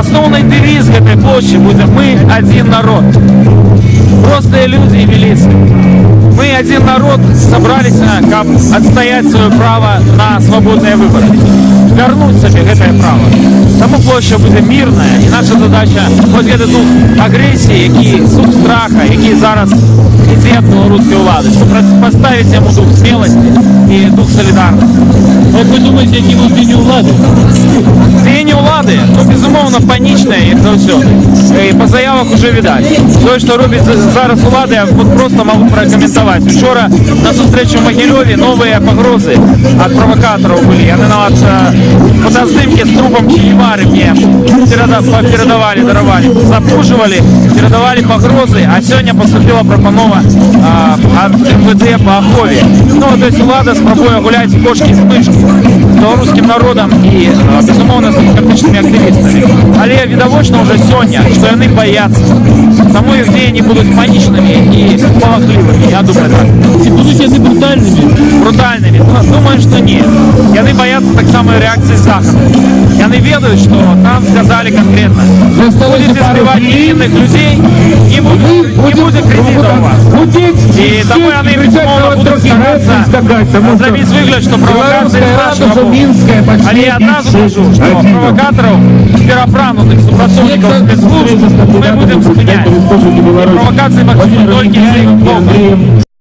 Асноўны дэвіз гэтай плошчы будзе мы адзін народ. Простыя людзі і міліцыя. Мы один народ собрались, каб отстоять свое право на свободные выборы. Вернуть себе гэтае право. Таму площа будзе мирная і наша задача вось гэты дух агрэсіі, які сух страха, які зараз ідзе ад беларускай улады, поставить яму дух смелости і дух солідарності. Як ви думаєте, які будуть дні влади? Дзеянні ўлады ну, безумоўна панічнае як заўсёды і па заявах уже відаць тое што робіць за- зараз улады я вот просто могу пракаментаваць учора на сустрэчу ў магілёве новыя пагрозы ад правакатараў былі яны нават фотаздымкі з трупам чевары мне перада- па- перадавалі даравалі запужвалі перадавалі пагрозы а сёння поступила прапанова а, ад МВД по ахове ну то есть улада спрабуе гуляць кошки з мышки з беларускім народам і а, безумоўна з дэмакратычнымі актывістамі але відавочна уже сёння што яны баяцца таму іх дзеянні будуць панічнымі і палахлівымі я думаю так Чи будуть вони брутальними? брутальнымі Ну, думаю что не яны баяцца таксама і рэакцыі захаду яны ведаюць што там сказалі конкретно будете збіваць невинных людей не будзе не будзе кредита у вас І тому яны безумоўна будуць старацца зрабіць выгляд, што правакацыі з нашага боку. Але я адразу кажу, што правакатараў перапранутых супрацоўнікаў спецслужб мы будем спыняць. І правакацыі магчыма толькі з іх боку.